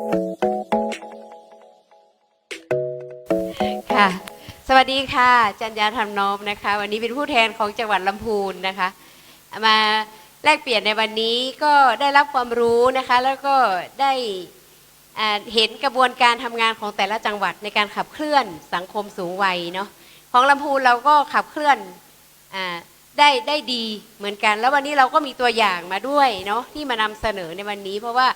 ค่ะ สวัสดีค่ะ จัญญาธรรมนพนะคะ วันนี้เป็นผู้แทนของจังหวัดลำพูนนะคะ มาแลกเปลี่ยนในวันนี้ก็ได้รับความรู้นะคะ แล้วก็ได้เห็นกระบวนการทำงานของแต่ละจังหวัดในการขับเคลื่อนสังคมสูงวัยเนาะของลำพูนเราก็ขับเคลื่อนอได้ได้ดีเหมือนกัน แล้ววันนี้เราก็มีตัวอย่างมาด้วยเนาะที่มานำเสนอในวันนี้ เพราะว่า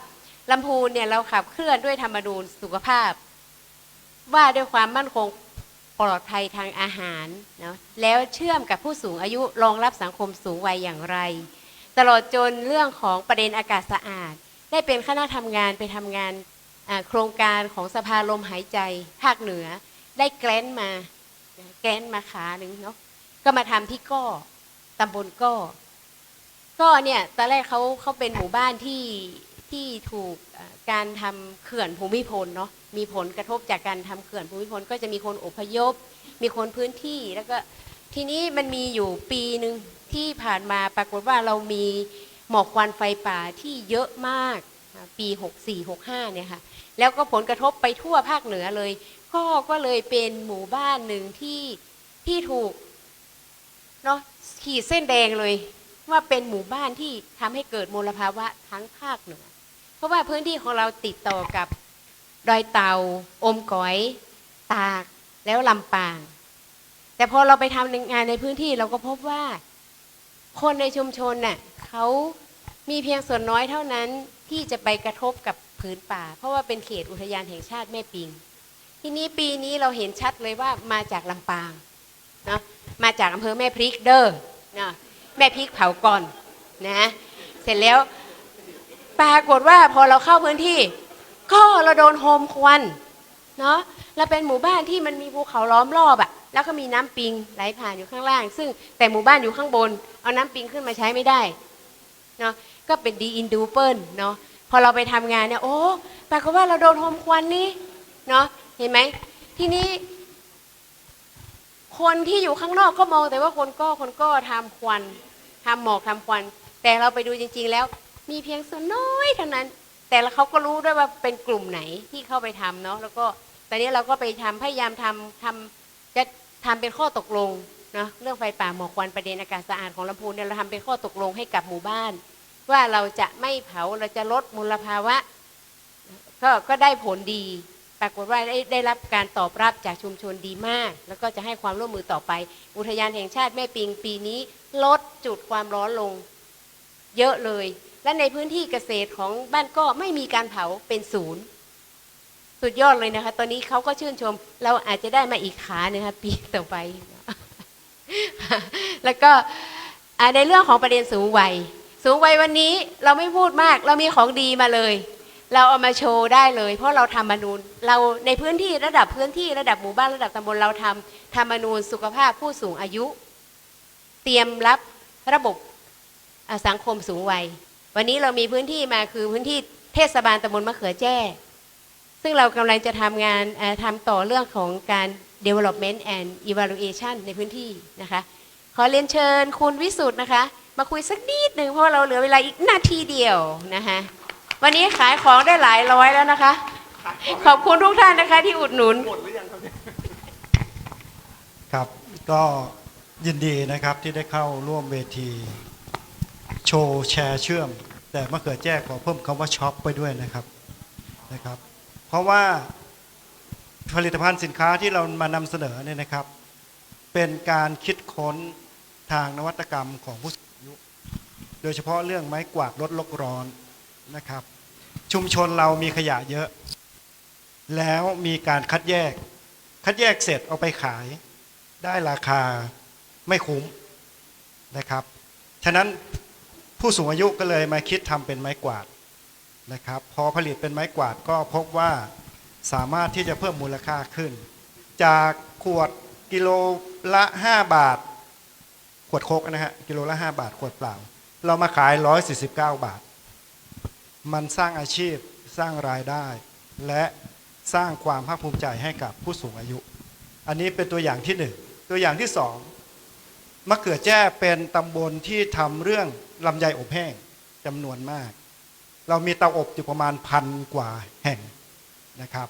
ลำพูนเนี่ยเราขับเคลื่อนด้วยธรรมนูญสุขภาพ ว่าด้วยความมั่นคงปลอดภัยทางอาหารเนาะแล้วเชื่อมกับผู้สูงอายุรองรับสังคมสูงวัยอย่างไร ตลอดจนเรื่องของประเด็นอากาศสะอาด ได้เป็นคณะทำงานไปทำงานโครงการของสภาลมหายใจ ภาคเหนือ ได้แกลนมาแกลนมาขาหนึ่งเนาะก็มาทำที่ก้อตำบลก้อก้อเนี่ยตอนแรกเขาเขาเป็นหมู่บ้านที่ ที่ถูกการทำเขื่อนภูมิพลเนาะมีผลกระทบจากการทำเขื่อนภูมิพล ก็จะมีคนอพยพ มีคนพื้นที่แล้วก็ทีนี้มันมีอยู่ปีหนึ่งที่ผ่านมาปรากฏว่าเรามีหมอกควันไฟป่าที่เยอะมากปี 64 65 เนี่ยค่ะ แล้วก็ผลกระทบไปทั่วภาคเหนือเลยก็ก็เลยเป็นหมู่บ้านหนึ่งที่ที่ถูกเนาะขีดเส้นแดงเลย ว่าเป็นหมู่บ้านที่ทำให้เกิดมลภาวะทั้งภาคเหนือ ราะว่าพื้นที่ของเราติดต่อกับดอยเตาอมก๋อย ตากแล้วลำปาง แต่พอเราไปทำงานในพื้นที่เราก็พบว่า คนในชุมชนน่ะเขามีเพียงส่วนน้อยเท่านั้นที่จะไปกระทบกับผืนป่า เพราะว่าเป็นเขตอุทยานแห่งชาติแม่ปิง ทีนี้ปีนี้เราเห็นชัดเลยว่ามาจากลำปางเนาะมาจากอำเภอแม่พริกเด้อเนาะแม่พริกเผาก่อนนะเสร็จแล้ว ปรากฏว่าพอเราเข้าพื้นที่ ก็เราโดนโฮมควันเนาะเราเป็นหมู่บ้านที่มันมีภูเขาล้อมรอบอะแล้วก็มีน้ำปิงไหลผ่านอยู่ข้างล่าง ซึ่งแต่หมู่บ้านอยู่ข้างบน เอาน้ำปิงขึ้นมาใช้ไม่ได้เนาะก็เป็นดีอินดูเปิลเนาะพอเราไปทำงานเนี่ยโอ้ปรากฏว่าเราโดนโฮมควันนี่เนาะเห็นไหมทีนี้ คนที่อยู่ข้างนอกก็มองแต่ว่าคนก็คนก็ทำควันทำหมอกทำควัน แต่เราไปดูจริง ๆ แล้ว มีเพียงส่วนน้อยเท่านั้น แต่ละเขาก็รู้ด้วยว่าเป็นกลุ่มไหนที่เข้าไปทำเนาะแล้วก็ตอนนี้เราก็ไปทำพยายามทำทำจะทำเป็นข้อตกลงเนาะเรื่องไฟป่าหมอกควันประเด็นอากาศสะอาดของลำพูนเนี่ยเราทำเป็นข้อตกลงให้กับหมู่บ้าน ว่าเราจะไม่เผาเราจะลดมลภาวะ ก็ก็ได้ผลดี ปรากฏว่าได้ได้รับการตอบรับจากชุมชนดีมาก แล้วก็จะให้ความร่วมมือต่อไป อุทยานแห่งชาติแม่ปิงปีนี้ ลดจุดความร้อนลง เยอะเลย และในพื้นที่เกษตรของบ้านก็ไม่มีการเผาเป็นศูนย์ สุดยอดเลยนะคะ ตอนนี้เขาก็ชื่นชม เราอาจจะได้มาอีกขาหนึ่งค่ะปีต่อไป แล้วก็ในเรื่องของประเด็นสูงวัย สูงวัยวันนี้เราไม่พูดมาก เรามีของดีมาเลย เราเอามาโชว์ได้เลย เพราะเราทำมนูญเราในพื้นที่ระดับพื้นที่ระดับหมู่บ้านระดับตำบลเราทำทำมนูญสุขภาพผู้สูงอายุ เตรียมรับระบบสังคมสูงวัย วันนี้เรามีพื้นที่มาคือพื้นที่เทศบาลตำบลมะเขือแจ้ ซึ่งเรากำลังจะทำงานทำต่อเรื่องของการ development and evaluation ในพื้นที่นะคะ ขอเรียนเชิญคุณวิสุทธ์นะคะ มาคุยสักนิดหนึ่งเพราะเราเหลือเวลาอีกนาทีเดียวนะคะวันนี้ขายของได้หลายร้อยแล้วนะคะ ขอบคุณทุกท่านนะคะที่อุดหนุนครับก็ยินดีนะครับที่ได้เข้าร่วมเวที ว์แชร์เชื่อม แต่มะเขือแจ้ขอเพิ่มคำว่าช็อปไปด้วยนะครับนะครับ เพราะว่าผลิตภัณฑ์สินค้าที่เรามานำเสนอเนี่ยนะครับ เป็นการคิดค้นทางนวัตกรรมของผู้สูงอายุ โดยเฉพาะเรื่องไม้กวาดลดโลกร้อนนะครับ ชุมชนเรามีขยะเยอะ แล้วมีการคัดแยก คัดแยกเสร็จเอาไปขาย ได้ราคาไม่คุ้มนะครับ ฉะนั้น ผู้สูงอายุก็เลยมาคิดทำเป็นไม้กวาดนะครับ พอผลิตเป็นไม้กวาดก็พบว่าสามารถที่จะเพิ่มมูลค่าขึ้น จากขวดกิโลละ 5 บาท ขวดโคกนะฮะกิโลละ 5 บาทขวดเปล่า เรามาขาย 149 บาท มันสร้างอาชีพสร้างรายได้ และสร้างความภาคภูมิใจให้กับผู้สูงอายุ อันนี้เป็นตัวอย่างที่หนึ่งตัวอย่างที่สอง มะเขือแจ้เป็นตำบลที่ทำเรื่องลำไยอบแห้งจำนวนมาก เรามีเตาอบอยู่ประมาณพันกว่าแห่งนะครับ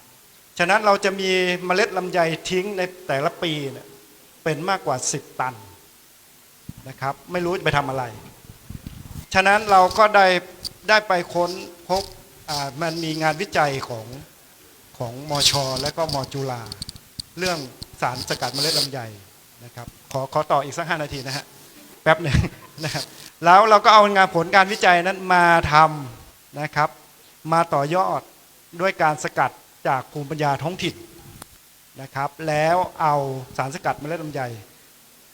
ฉะนั้นเราจะมีเมล็ดลำไยทิ้งในแต่ละปีเนี่ยเป็นมากกว่า 10 ตันนะครับ ไม่รู้จะไปทำอะไร ฉะนั้นเราก็ได้ได้ไปค้นพบมันมีงานวิจัยของของมอชอและก็มอจุฬาเรื่องสารสกัดเมล็ดลำไยนะครับ อขอต่ออีกสักห้านาทีนะฮะแป๊บหนึ่งนะครับแล้วเราก็เอางานผลการวิจัยนั้นมาทำนะครับ มาต่อยอดด้วยการสกัดจากภูมิปัญญาท้องถิ่นนะครับ แล้วเอาสารสกัดเมล็ดลำไย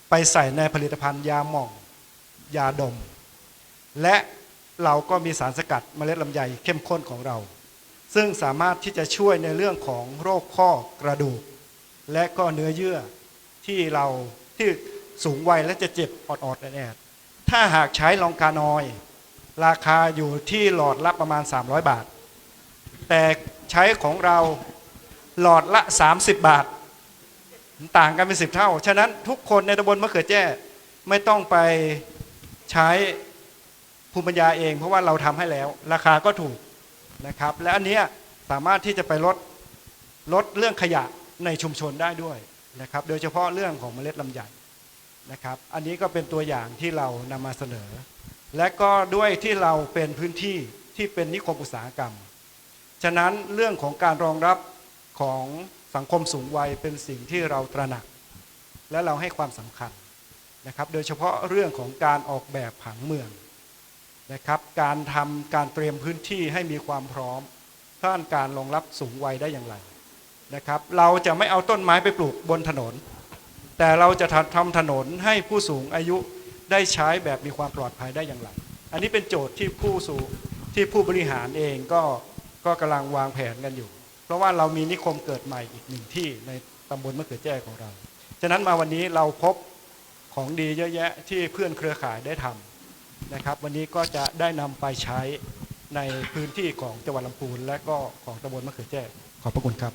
ไปใส่ในผลิตภัณฑ์ยาหม่องยาดม และเราก็มีสารสกัดเมล็ดลำไยเข้มข้นของเรา ซึ่งสามารถที่จะช่วยในเรื่องของโรคข้อกระดูก และก็เนื้อเยื่อที่เรา ที่สูงวัยและจะเจ็บออดๆแอดๆถ้าหากใช้ลองกานอย ราคาอยู่ที่หลอดละประมาณ 300 บาท แต่ใช้ของเราหลอดละ 30 บาท ต่างกันเป็นสิบเท่า ฉะนั้นทุกคนในตำบลมะเขือแจ้ไม่ต้องไปใช้ภูมิปัญญาเอง เพราะว่าเราทำให้แล้ว ราคาก็ถูกนะครับ และอันเนี้ยสามารถที่จะไปลดลดเรื่องขยะในชุมชนได้ด้วย นะครับ โดยเฉพาะเรื่องของเมล็ดลำไยนะครับ อันนี้ก็เป็นตัวอย่างที่เรานำมาเสนอ และก็ด้วยที่เราเป็นพื้นที่ที่เป็นนิคมอุตสาหกรรม ฉะนั้นเรื่องของการรองรับของสังคมสูงวัยเป็นสิ่งที่เราตระหนัก และเราให้ความสำคัญนะครับ โดยเฉพาะเรื่องของการออกแบบผังเมืองนะครับ การทำการเตรียมพื้นที่ให้มีความพร้อมด้านการรองรับสูงวัยได้อย่างไร นะครับ เราจะไม่เอาต้นไม้ไปปลูกบนถนน แต่เราจะทำถนนให้ผู้สูงอายุได้ใช้แบบมีความปลอดภัยได้อย่างไรอันนี้เป็นโจทย์ที่ผู้สูงที่ผู้บริหารเองก็ก็กำลังวางแผนกันอยู่ เพราะว่าเรามีนิคมเกิดใหม่อีกหนึ่งที่ในตำบลมะเขือแจ้ของเรา ฉะนั้นมาวันนี้เราพบของดีเยอะแยะที่เพื่อนเครือข่ายได้ทำนะครับ วันนี้ก็จะได้นำไปใช้ในพื้นที่ของจังหวัดลำพูนและก็ของตำบลมะเขือแจ้ขอบพระคุณครับ